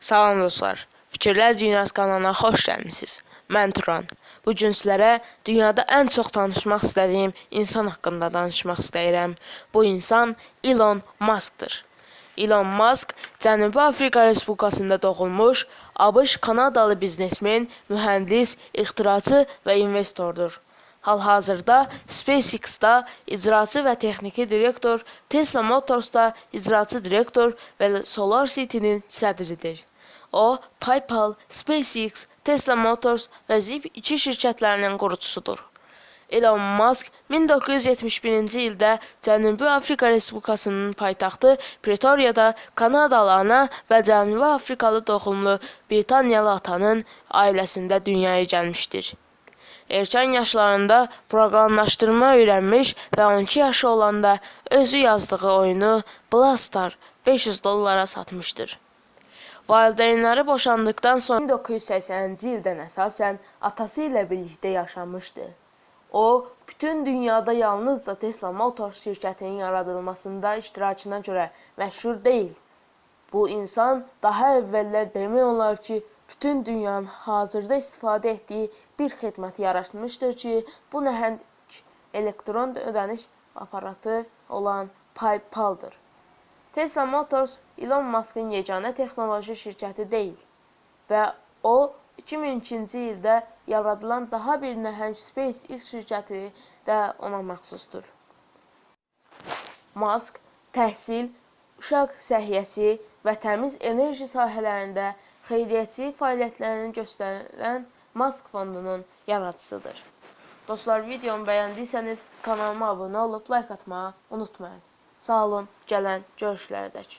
Salam dostlar. Fikirlər Dünyası kanalına xoş gəlmisiniz. Mən Turan. Bu gün sizlərə dünyada ən çox danışmaq istədiyim insan haqqında danışmaq istəyirəm. Bu insan Elon Musk'dır. Elon Musk Cənubi Afrika Respublikasında doğulmuş, ABŞ Kanadalı biznesmen, mühəndis, ixtiraçı və investordur. Hal-hazırda SpaceX-da icraçı və texniki direktor, Tesla Motors-da icraçı direktor və Solar City-nin sədridir. O, PayPal, SpaceX, Tesla Motors və Zip 2 şirkətlərinin qurucusudur. Elon Musk 1971-ci ildə Cənubi Afrika Respublikasının paytaxtı Pretoriyada Kanadalı ana və Cənubi Afrikalı doğumlu Britaniyalı atanın ailəsində dünyaya gəlmişdir. Erkən yaşlarında proqramlaşdırma öyrənmiş və 12 yaşı olanda özü yazdığı oyunu Blastar 500 dollara satmışdır. Valideynləri boşandıqdan sonra 1980-ci ildən əsasən atası ilə birlikdə yaşamışdı. O, bütün dünyada yalnızca Tesla Motors şirkətinin yaradılmasında iştirakına görə məşhur deyil. Bu insan daha əvvəllər demək olar ki, bütün dünyanın hazırda istifadə etdiyi bir xidməti yaratmışdır ki, bu nəhəng elektron ödəniş aparatı olan PayPal-dır. Tesla Motors Elon Musk'ın yeganə texnoloji şirkəti deyil və o 2002-ci ildə yaradılan daha bir nəhəng SpaceX şirkəti də ona məxsusdur. Musk təhsil, uşaq səhiyyəsi və təmiz enerji sahələrində xeyriyyəçilik fəaliyyətlərini göstərən Musk fondunun yaradıcısıdır. Dostlar, videomu bəyəndiysəniz kanalıma abunə olub like atmağı unutmayın. Sağ olun, gələn görüşlərədək.